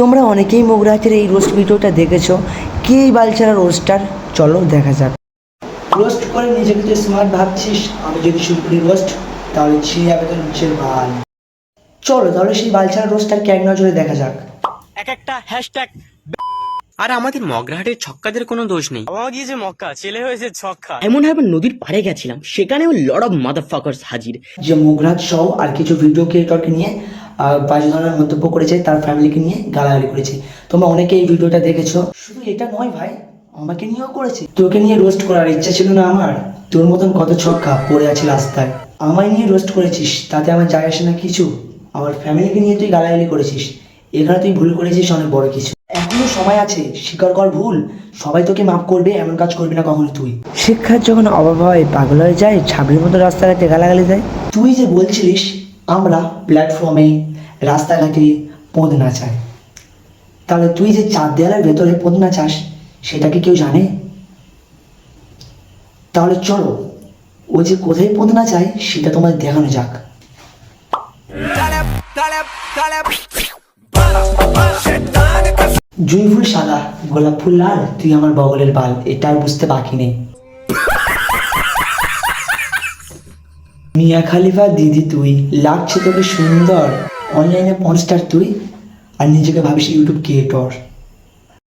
তোমরা অনেকেই মোগরাহাটের এই রোস্ট ভিডিওটা দেখেছ। কে এই বালচারা রোস্টার চলো দেখা যাক। রোস্ট করে নিজেকে তুই স্মার্ট ভাবছিস আমি যদি শুরু করি রোস্ট তাহলে ছিঁড়ে যাবে তোর নিচের বাল। চলো তাহলে সেই বালচারা রোস্টারকে এক নজরে দেখা যাক। এক একটা হ্যাশট্যাগ আর আমাদের মগরাহাটের ছক্কাদের কোনো দোষ নেই। বাবা গিয়েছে মক্কা ছেলে হয়েছে ছক্কা। এমন আবার নদীর পাড়ে গেছিলাম সেখানেও লড অফ মাদার ফাকার্স হাজির। যে মোগরাজ সহ আর কিছু ভিডিও ক্রিয়েটরকে নিয়ে বাজে ধরনের মন্তব্য করেছে, তার ফ্যামিলিকে নিয়ে গালাগালি করেছে। তোমরা অনেকে এই ভিডিওটা দেখেছ। শুধু এটা নয় ভাই, আমাকে নিয়েও করেছে। তোকে নিয়ে রোস্ট করার ইচ্ছা ছিল না আমার। তোর মতন কত ছক্কা পড়ে আছে রাস্তায়। আমায় নিয়ে রোস্ট করেছিস, তাতে আমার যায় আসে না কিছু। আমার ফ্যামিলিকে নিয়ে তুই গালাগালি করেছিস। এখানে তুই ভুল করেছিস অনেক বড় কিছু। এখনও সময় আছে স্বীকার কর ভুল। সবাই তোকে মাফ করবে, এমন কাজ করবি না কখনো তুই। শিক্ষার যখন অভাব হয়, পাগল হয়ে যায় ছাবড়ির মতো রাস্তাঘাটে গালাগালি দেয়। তুই যে বলছিলিস আমরা প্ল্যাটফর্মে রাস্তাঘাটে পদ নাচাই তাহলে তুই যে চার দেয়ালের ভেতরে পদ নাচাস সেটা কি কেউ জানে? তাহলে চলো, ও যে কোথায় পদ নাচায় সেটা তোমাদের দেখানো যাক। জুই ফুল সাদা, গোলাপ ফুল লাল, তুই আমার বগলের বাল এটা আর বুঝতে বাকি নেই। মিয়া খালিফা, দিদি তুই, লাগছে তোকে সুন্দর অনলাইনে পনস্টার তুই, আর নিজেকে ভাবিস ইউটিউব ক্রিয়েটর